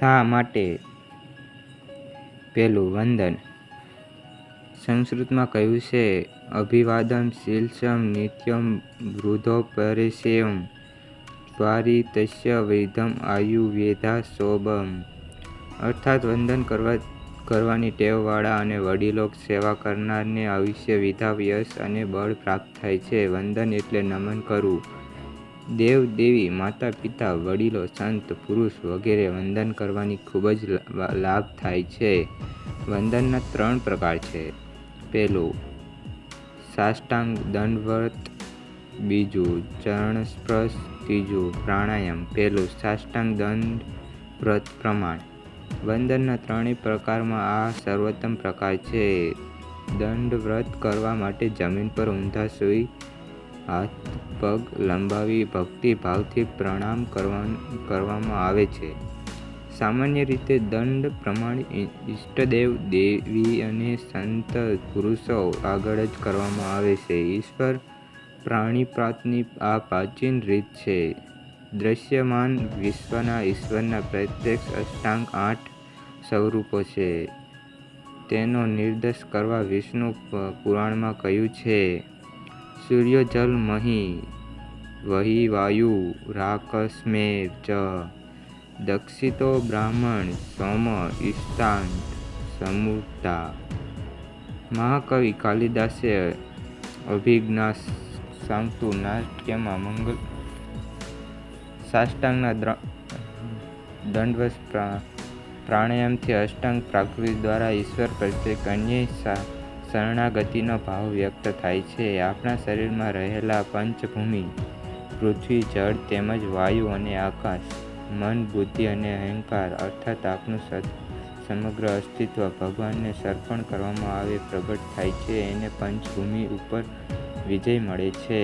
શા માટે? પેલું વંદન. સંસ્કૃતમાં કહ્યું છે, અભિવાદન, શીલસમ, નિત્યમ, વૃદ્ધો પરિષયમ ત્વરિતસ્ય વૈધમ આયુર્વેદા શોભમ. અર્થાત વંદન કરવા, કરવાની ટેવવાળા અને વડીલો સેવા કરનારને આયુષ્ય, વિધા યશ અને બળ પ્રાપ્ત થાય છે. વંદન એટલે નમન કરવું. દેવ દેવી, માતા પિતા, વડીલો, સંત, પુરુષ વગેરે વંદન કરવાની ખૂબ જ લાભ થાય છે. વંદનના ત્રણ પ્રકાર છે. પેલું સાષ્ટાંગ દંડવત. બીજું, ચરણસ્પર્શ. ત્રીજું, પ્રાણાયામ. પેલું સાષ્ટાંગ દંડ વ્રત પ્રમાણ. વંદનના ત્રણેય પ્રકારમાં આ સર્વોત્તમ પ્રકાર છે. દંડ વ્રત કરવા માટે જમીન પર ઊંધા સૂઈ હાથ પગ લંબાવી ભક્તિભાવથી પ્રણામ પ્રણામ કરવામાં આવે છે. સામાન્ય રીતે દંડ પ્રમાણે ઇષ્ટદેવ દેવી અને સંત પુરુષો આગળ જ કરવામાં આવે છે. ઈશ્વર પ્રાણીપ્રાતની આ પ્રાચીન રીત છે. દ્રશ્યમાન વિશ્વના ઈશ્વરના પ્રત્યક્ષ અષ્ટાંગ આઠ સ્વરૂપો છે. તેનો નિર્દેશ કરવા વિષ્ણુ પુરાણમાં કહ્યું છે. સૂર્યજલ મહી વહિ વાયુ રાકસ્મેવ ચ દક્ષિતો બ્રાહ્મણ સોમ ઇષ્ટાંત સમૂર્તા મહાકવિ કાલિદાસે અભિજ્ઞા સાંગતું નાટ્યમાં મંગલ સાષ્ટાંગના દંડવત પ્રાણાયામથી અષ્ટાંગ પ્રાકૃતિ દ્વારા ઈશ્વર પ્રત્યે અનન્ય શરણાગતિનો ભાવ વ્યક્ત થાય છે. આપણા શરીરમાં રહેલા પંચભૂમિ પૃથ્વી, જળ તેમજ વાયુ અને આકાશ, મન, બુદ્ધિ અને અહંકાર અર્થાત આપનું સમગ્ર અસ્તિત્વ ભગવાનને સર્પણ કરવામાં આવે, પ્રગટ થાય છે, એને પંચભૂમિ ઉપર વિજય મળે છે.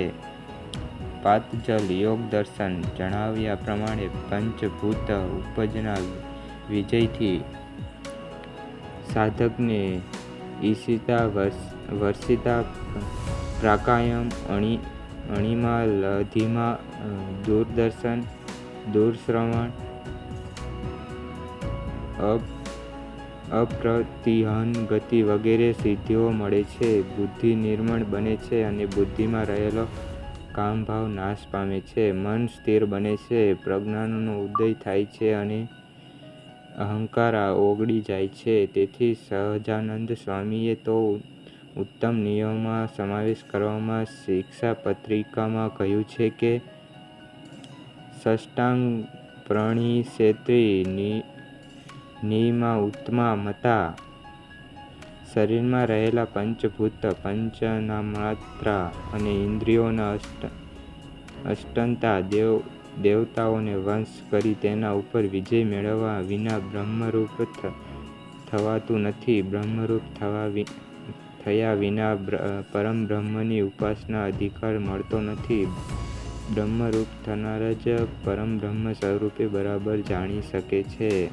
પાતજલ યોગ દર્શન જણાવ્યા પ્રમાણે પંચભૂત ઉપજના વિજયથી સાધકને ઈશિતા વર્ષિતા પ્રાણાયામ અણિમા લઘિમા દૂરદર્શન, દૂરશ્રવણ અપ્રતિહન ગતિ વગેરે સિદ્ધિઓ મળે છે. બુદ્ધિ નિર્મળ બને છે અને બુદ્ધિમાં રહેલો કામભાવ નાશ પામે છે. મન સ્થિર બને છે. પ્રજ્ઞાનનો ઉદય થાય છે અને અહંકાર ઓગળી જાય છે. તેથી સહજાનંદ સ્વામીએ તો ઉત્તમ નિયમોમાં સમાવેશ કરવામાં શિક્ષાપત્રિકામાં કહ્યું છે કે સાષ્ટાંગ પ્રણિસેત્રી નિયમા ઉત્તમા મતા શરીરમાં રહેલા પંચભૂત પંચતન્માત્રા અને ઇન્દ્રિયોના અષ્ટાંગ દેવતાઓને વંશ કરી તેના ઉપર વિજય મેળવવા વિના બ્રહ્મરૂપ થવાતું નથી. બ્રહ્મરૂપ થયા વિના પરમ બ્રહ્મની ઉપાસના અધિકાર મળતો નથી. બ્રહ્મરૂપ થનાર જ પરમ બ્રહ્મ સ્વરૂપે બરાબર જાણી શકે છે.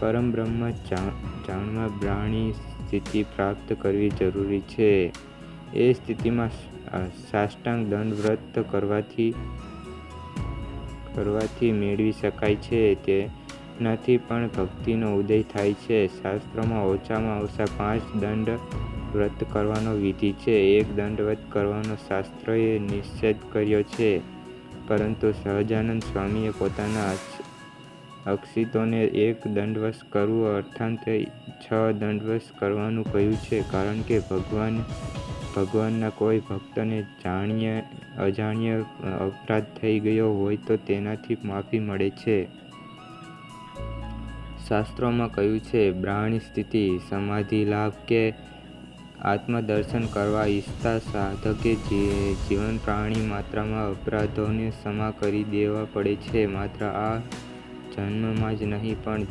પરમ બ્રહ્મ જાણવા બ્રાહ્મણી સ્થિતિ પ્રાપ્ત કરવી જરૂરી છે. એ સ્થિતિમાં સાષ્ટાંગ દંડવ્રત કરવાથી મેળવી શકાય છે. તેનાથી પણ ભક્તિનો ઉદય થાય છે. શાસ્ત્રોમાં ઓછામાં ઓછા પાંચ દંડ વ્રત કરવાનો વિધિ છે. એક દંડવત કરવાનો શાસ્ત્રએ નિષેધ કર્યો છે. પરંતુ સહજાનંદ સ્વામીએ પોતાના અક્ષિતોને એક દંડવશ કરવું અર્થાંત છ દંડવશ કરવાનું કહ્યું છે. કારણ કે ભગવાન, ભગવાનના કોઈ ભક્તને અજાણ્યે અપરાધ થઈ ગયો હોય તો તેનાથી માફી મળે છે. શાસ્ત્રોમાં કહ્યું છે, બ્રાહ્મણી સ્થિતિ સમાધિલાભ કે આત્મદર્શન કરવા ઈચ્છતા સાધકે જીવન પ્રાણી માત્રમાં અપરાધોને ક્ષમા કરી દેવા પડે છે. માત્ર આ જન્મમાં જ નહીં, પણ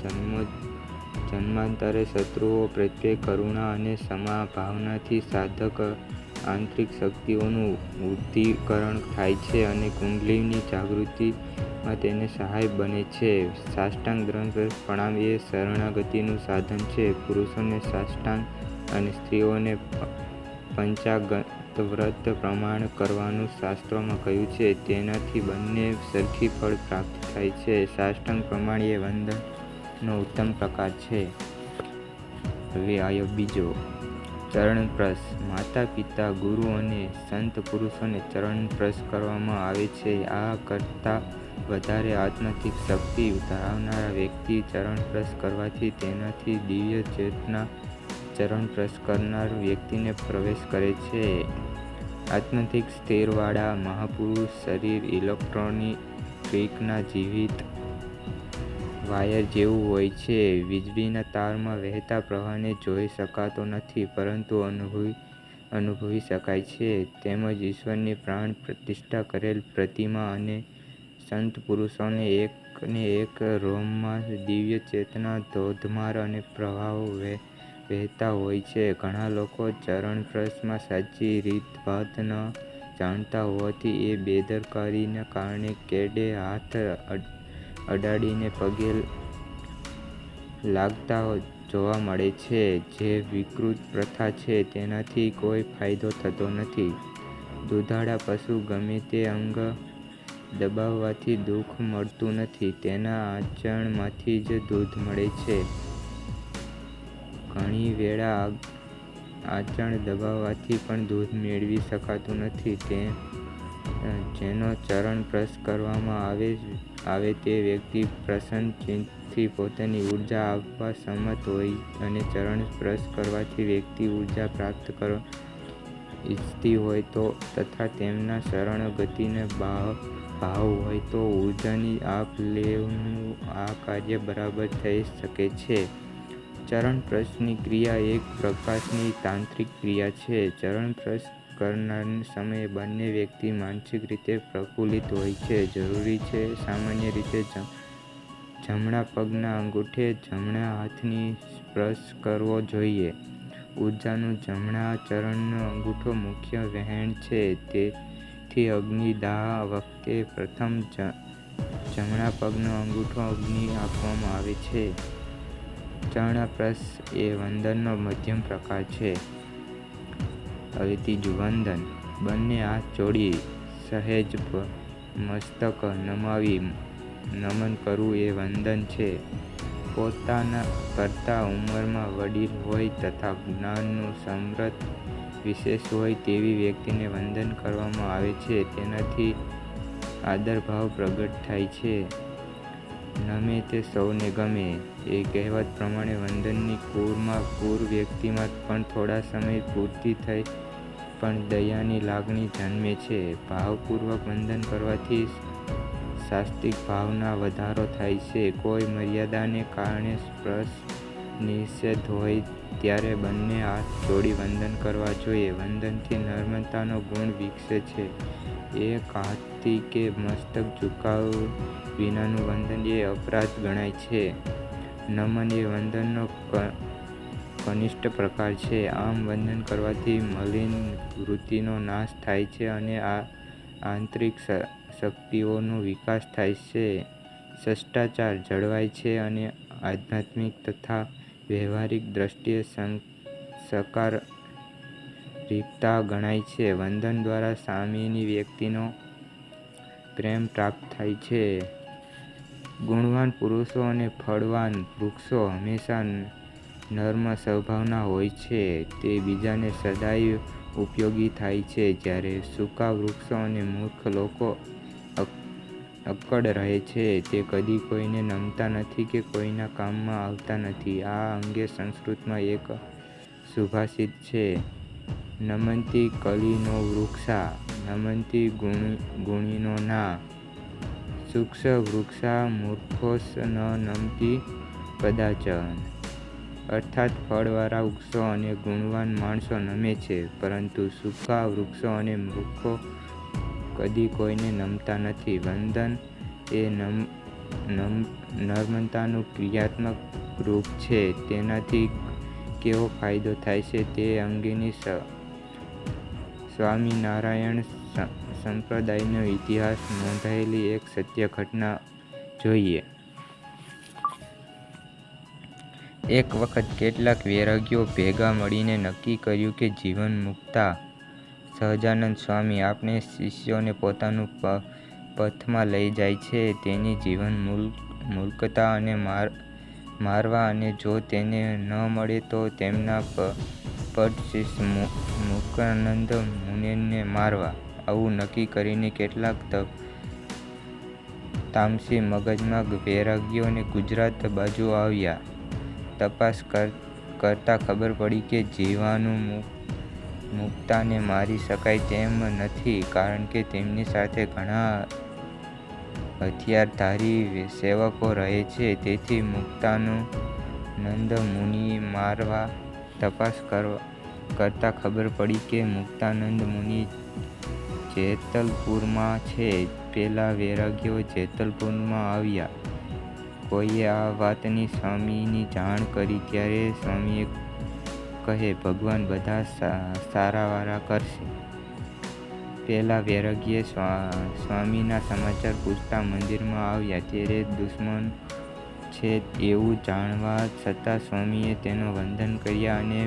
જન્માંતરે શત્રુઓ પ્રત્યે કરુણા અને ક્ષમા ભાવનાથી સાધક આંતરિક શક્તિઓનું ઉદ્ધિકરણ થાય છે અને કુંડલીની જાગૃતિમાં તેને સહાય બને છે. સાષ્ટાંગ ગ્રંથ પ્રણામ એ શરણાગતિનું સાધન છે. પુરુષોને સાષ્ટાંગ અને સ્ત્રીઓને પંચાંગવ્રત પ્રમાણ કરવાનું શાસ્ત્રોમાં કહ્યું છે. તેનાથી બંને સરખી ફળ પ્રાપ્ત થાય છે. સાષ્ટાંગ પ્રમાણ એ વંદનનો ઉત્તમ પ્રકાર છે. હવે આવ્યો બીજો. ચરણપ્રસ. માતા પિતા ગુરુ અને સંત પુરુષોને ચરણપ્રસ કરવામાં આવે છે. આ કરતાં વધારે આત્મથી શક્તિ ધરાવનારા વ્યક્તિ ચરણપ્રસ કરવાથી તેનાથી દિવ્ય ચેતના ચરણસ્પર્શ કરનાર વ્યક્તિને પ્રવેશ કરે છે. આત્મિક સ્થિરવાળા મહાપુરુષ શરીર ઇલેક્ટ્રોનિકના જીવિત વાયર જેવું હોય છે. વીજળીના તારમાં વહેતા પ્રવાહને જોઈ શકાતો નથી, પરંતુ અનુભવી અનુભવી શકાય છે. તેમજ ઈશ્વરની પ્રાણ પ્રતિષ્ઠા કરેલ પ્રતિમા અને સંત પુરુષોને એકને એક રોમમાં દિવ્ય ચેતના, ધોધમાર અને પ્રવાહો વહેતા હોય છે. ઘણા લોકો ચરણસ્પર્શમાં સાચી રીતભાત ન જાણતા હોવાથી એ બેદરકારીને કારણે કેડે હાથ અડાડીને પગે લાગતા જોવા મળે છે. જે વિકૃત પ્રથા છે તેનાથી કોઈ ફાયદો થતો નથી. દુધાળા પશુ ગમે તે અંગ દબાવવાથી દુઃખ મળતું નથી. તેના આચરણમાંથી જ દૂધ મળે છે. ઘણી વેળા આચરણ દબાવવાથી પણ દૂધ મેળવી શકાતું નથી. તે જેનો ચરણ પ્રસ કરવામાં આવે આવે તે વ્યક્તિ પ્રસન્ન પોતાની ઊર્જા આપવા સંમત હોય અને ચરણ ચરણસ્પર્શ કરવાથી વ્યક્તિ ઊર્જા પ્રાપ્ત કરવા ઈચ્છતી હોય તો તથા તેમના શરણાગતિનો ભાવ ભાવ હોય તો ઉર્જાની આપ લેનું આ કાર્ય બરાબર થઈ શકે છે. ચરણસ્પર્શની ક્રિયા એક પ્રકાશની તાંત્રિક ક્રિયા છે. ચરણસ્પર્શ કરનાર સમયે બંને વ્યક્તિ માનસિક રીતે પ્રફુલ્લિત હોય છે. જરૂરી છે સામાન્ય રીતે જમણા પગના અંગૂઠે જમણા હાથની સ્પર્શ કરવો જોઈએ. ઉર્જાનું જમણા ચરણનો અંગૂઠો મુખ્ય વહેણ છે. તેથી અગ્નિ દાહ વખતે પ્રથમ જમણા પગનો અંગૂઠો અગ્નિ આપવામાં આવે છે. ચરણસ્પર્શ એ વંદનનો મધ્યમ પ્રકાર છે. હવે ત્રીજું વંદન. બંને હાથ જોડી સહેજ મસ્તક નમાવી, નમન કરવું એ વંદન છે. પોતાના કરતાં ઉંમરમાં વડીલ હોય તથા જ્ઞાનનું સમૃદ્ધ વિશેષ હોય તેવી વ્યક્તિને વંદન કરવામાં આવે છે. તેનાથી આદરભાવ પ્રગટ થાય છે. નમે તે સૌને ગમે. એ કહેવત પ્રમાણે વંદનની કુરમાં કુર વ્યક્તિમાં પણ થોડા સમય પૂરતી થઈ, પણ દયાની લાગણી જન્મે છે. ભાવપૂર્વક વંદન કરવાથી સાસ્તિક ભાવના વધારો થાય છે. કોઈ મર્યાદાને કારણે સ્પર્શ નિષેધ હોય ત્યારે બંને હાથ જોડી વંદન કરવા જોઈએ. વંદનથી નમ્રતાનો ગુણ વિકસે છે. એક હાથથી કે મસ્તક ઝુકાવ વિનાનું વંદન એ અપરાધ ગણાય છે. નમન એ વંદનનો કનિષ્ઠ પ્રકાર છે. આમ વંદન કરવાથી મલિન વૃત્તિનો નાશ થાય છે અને આ આંતરિક શક્તિઓનો વિકાસ થાય છે. શિષ્ટાચાર જળવાય છે અને આધ્યાત્મિક તથા વ્યવહારિક દ્રષ્ટિએ રીતતા ગણાય છે. વંદન દ્વારા સામેની વ્યક્તિનો પ્રેમ પ્રાપ્ત થાય છે. ગુણવાન પુરુષો અને ફળવાન વૃક્ષો હંમેશા નર્મ સ્વભાવના હોય છે. તે બીજાને સદાય ઉપયોગી થાય છે. જ્યારે સૂકા વૃક્ષો અને મૂર્ખ લોકો અક્કડ રહે છે. તે કદી કોઈને નમતા નથી કે કોઈના કામમાં આવતા નથી. આ અંગે સંસ્કૃતમાં એક સુભાષિત છે. નમંતી કલીનો વૃક્ષા, નમંતી ગુણી, ગુણીનો ના. શુષ્ક વૃક્ષા મૂર્ખોસ ન નમતી કદાચન. અર્થાત ફળવાળા વૃક્ષો અને ગુણવાન માણસો નમે છે. પરંતુ સૂકા વૃક્ષો અને મૂર્ખો કદી કોઈને નમતા નથી. વંદન એ નમ્રતાનું ક્રિયાત્મક રૂપ છે. તેનાથી કેવો ફાયદો થાય છે તે અંગેની સ્વામિનારાયણ સંપ્રદાયનો ઇતિહાસ નોંધાયેલી એક સત્ય ઘટના જોઈએ. એક વખત કેટલાક વૈરાગીઓ ભેગા મળીને નક્કી કર્યું કે જીવન મુકતા સહજાનંદ સ્વામી આપણે શિષ્યોને પોતાનું પથમાં લઈ જાય છે તેની જીવન મૂલકતા અને માર, મારવા અને જો તેને ન મળે તો તેમના પ- મુકાનંદ મુનિને મારવા. આવું નક્કી કરીને કેટલાક તપ તામસી મગજમાં વૈરાગ્યોને ગુજરાત બાજુ આવ્યા. તપાસ કર- કરતાં ખબર પડી કે જીવાણુ મુક્તાને મારી શકાય તેમ નથી, કારણ કે તેમની સાથે ઘણા હથિયારધારી સેવકો રહે છે. તેથી મુક્તાનું નંદ મુનિ મારવા. તપાસ કરવા કરતાં ખબર પડી કે મુક્તાનંદ મુનિ જેતલપુરમાં છે. પેલા વૈરાગ્યો જેતલપુરમાં આવ્યા. કોઈએ આ વાતની સ્વામીની જાણ કરી ત્યારે સ્વામી કહે, ભગવાન બધા સારાવાળા કરશે. પહેલાં વૈરાગીએ સ્વામીના સમાચાર પૂછતા મંદિરમાં આવ્યા ત્યારે દુશ્મન છે એવું જાણવા છતાં સ્વામીએ તેનું વંદન કર્યા અને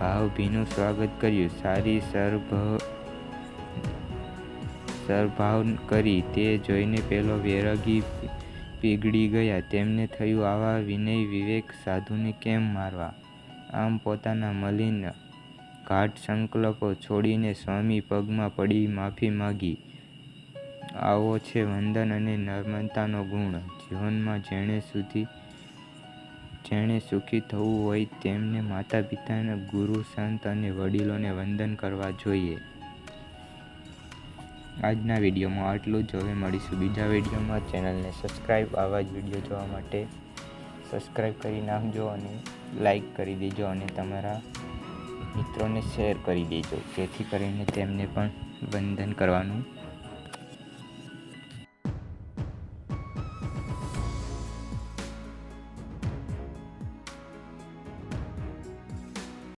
ભાવભીનું સ્વાગત કર્યું. સારી સરભાવ કરી તે જોઈને પહેલો વેરગી પીગળી ગયા. તેમને થયું આવા વિનય વિવેક સાધુને કેમ મારવા? આમ પોતાના મલિન ગાઢ સંકલ્પો છોડીને સ્વામી પગમાં પડી માફી માંગી. આવો છે વંદન અને નર્મતાનો ગુણ. જીવનમાં જેણે સુધી જેણે સુખી થવું હોય તેમને માતા પિતાને ગુરુ, સંત અને વડીલોને વંદન કરવા જોઈએ. આજના વિડીયોમાં આટલું જ. હવે મળીશું બીજા વિડીયોમાં. ચેનલને સબસ્ક્રાઈબ આવા જ વીડિયો જોવા માટે સબસ્ક્રાઈબ કરી નાખજો અને લાઈક કરી દેજો અને તમારા મિત્રોને શેર કરી દેજો. જેથી કરીને તેમને પણ વંદન કરવાનું